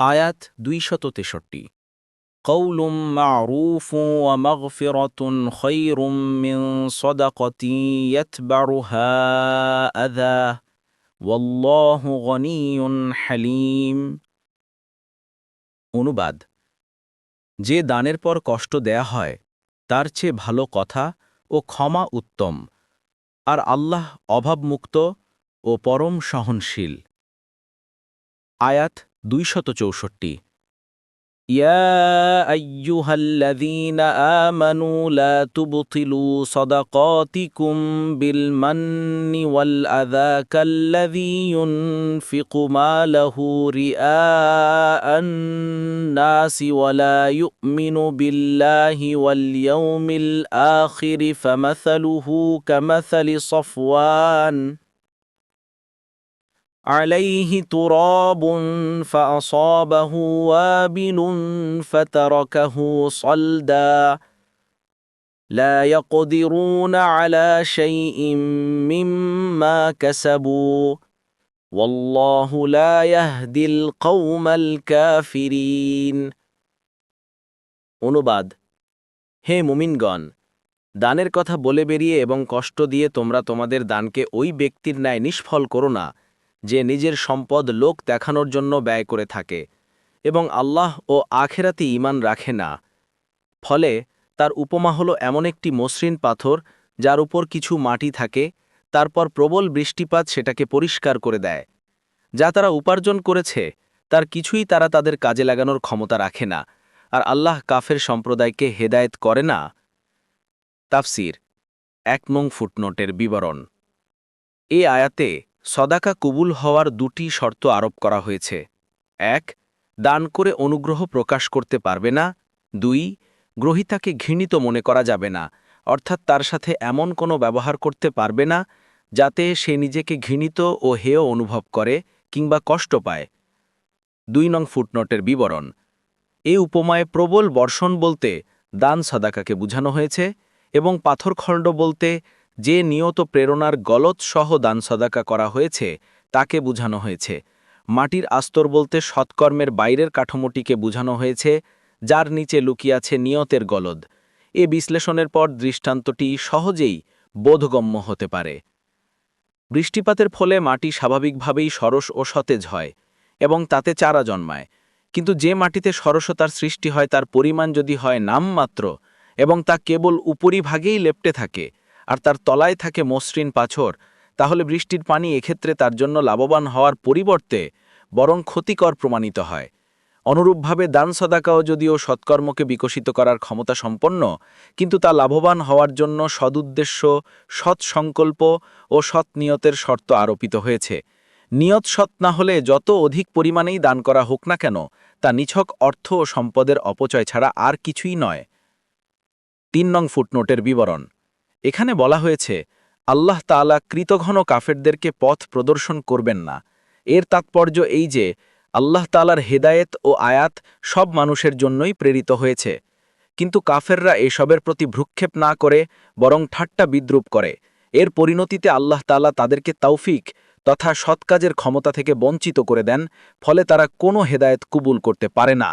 আয়াত দুইশত তেষট্টি। কৌলুম মারুফু মগফিরতুন খৈরুম সদাকতি হালিম। অনুবাদ, যে দানের পর কষ্ট দেয়া হয়, তার চেয়ে ভালো কথা ও ক্ষমা উত্তম, আর আল্লাহ অভাবমুক্ত ও পরম সহনশীল। আয়াত দুইশত চৌষট্টি يا أيها الذين آمنوا لا تبطلوا صدقاتكم بالمن والأذى كالذي ينفق ماله رئاء الناس ولا يؤمن بالله واليوم الآخر فمثله كمثل صفوان عليه تراب فأصابه وابل فتركه صلدا لا يقدرون على شيء مما كسبوا والله لا يهدي القوم الكافرين অনুবাদ হে মুমিনগণ দানের কথা বলে বেরিয়ে এবং কষ্ট দিয়ে তোমরা তোমাদের দানকে ওই ব্যক্তির ন্যায় নিষ্ফল করো না যে নিজের সম্পদ লোক দেখানোর জন্য ব্যয় করে থাকে, এবং আল্লাহ ও আখেরাতে ইমান রাখে না। ফলে তার উপমা হল এমন একটি মসৃণ পাথর, যার উপর কিছু মাটি থাকে, তারপর প্রবল বৃষ্টিপাত সেটাকে পরিষ্কার করে দেয়। যা তারা উপার্জন করেছে, তার কিছুই তারা তাদের কাজে লাগানোর ক্ষমতা রাখে না। আর আল্লাহ কাফের সম্প্রদায়কে হেদায়েত করে না? তাফসির, এক নং ফুটনোটের বিবরণ। এ আয়াতে সদাকা কবুল হওয়ার দুটি শর্ত আরোপ করা হয়েছে। এক, দান করে অনুগ্রহ প্রকাশ করতে পারবে না। দুই, গ্রহিতাকে ঘৃণিত মনে করা যাবে না, অর্থাৎ তার সাথে এমন কোনো ব্যবহার করতে পারবে না, যাতে সে নিজেকে ঘৃণিত ও হেয় অনুভব করে কিংবা কষ্ট পায়। দুই নং ফুটনোটের বিবরণ। এই উপমায় প্রবল বর্ষণ বলতে দান সদাকাকে বুঝানো হয়েছে এবং পাথরখণ্ড বলতে যে নিয়ত প্রেরণার গলত সহ দান সদাকা করা হয়েছে, তাকে বুঝানো হয়েছে। মাটির আস্তর বলতে সৎকর্মের বাইরের কাঠামোটিকে বুঝানো হয়েছে, যার নিচে লুকিয়াছে নিয়তের গলদ। এ বিশ্লেষণের পর দৃষ্টান্তটি সহজেই বোধগম্য হতে পারে। বৃষ্টিপাতের ফলে মাটি স্বাভাবিকভাবেই সরস ও সতেজ হয় এবং তাতে চারা জন্মায়। কিন্তু যে মাটিতে সরসতার সৃষ্টি হয়, তার পরিমাণ যদি হয় নামমাত্র এবং তা কেবল উপরিভাগেই লেপটে থাকে আর তার তলায় থাকে মসৃণ পাছর তাহলে বৃষ্টির পানি এক্ষেত্রে তার জন্য লাভবান হওয়ার পরিবর্তে বরং ক্ষতিকর প্রমাণিত হয়। অনুরূপভাবে দান সদাকাও যদিও সৎকর্মকে বিকশিত করার ক্ষমতা সম্পন্ন, কিন্তু তা লাভবান হওয়ার জন্য সদুদ্দেশ্য, সৎ সংকল্প ও সৎ নিয়তের শর্ত আরোপিত হয়েছে। নিয়ত সৎ না হলে যত অধিক পরিমাণেই দান করা হোক না কেন, তা নিছক অর্থ ও সম্পদের অপচয় ছাড়া আর কিছুই নয়। তিন নং ফুটনোটের বিবরণ। এখানে বলা হয়েছে, আল্লাহ তালা কৃতঘন কাফেরদেরকে পথ প্রদর্শন করবেন না। এর তাৎপর্য এই যে, আল্লাহ তালার হেদায়েত ও আয়াত সব মানুষের জন্যই প্রেরিত হয়েছে। কিন্তু কাফেররা এসবের প্রতি ভ্রুক্ষেপ না করে, বরং ঠাট্টা বিদ্রুপ করে। এর পরিণতিতে আল্লাহ তালা তাদেরকে তৌফিক তথা সৎকাজের ক্ষমতা থেকে বঞ্চিত করে দেন, ফলে তারা কোনো হেদায়েত কুবুল করতে পারে না।